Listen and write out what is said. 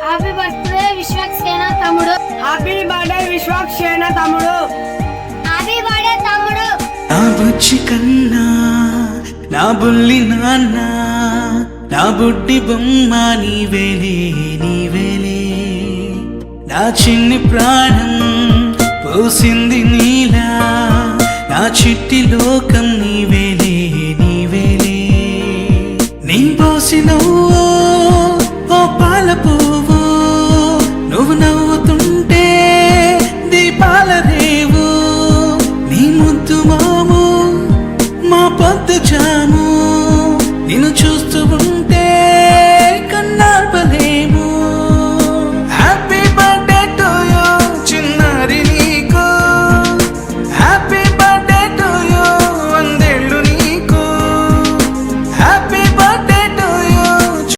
happy birthday Vishwaksena తమ్ముడు happy birthday తమ్ముడు happy birthday తమ్ముడు నా బుజ్జి కన్నా నా బుల్లి నాన్న నా బుడ్డి బొమ్మ నీవేలే నీవేలే నా చిన్ని ప్రాణం పోసింది నీలా నా చిట్టి లోకం నీవేలే నీవేలే నీ పోసిన জানো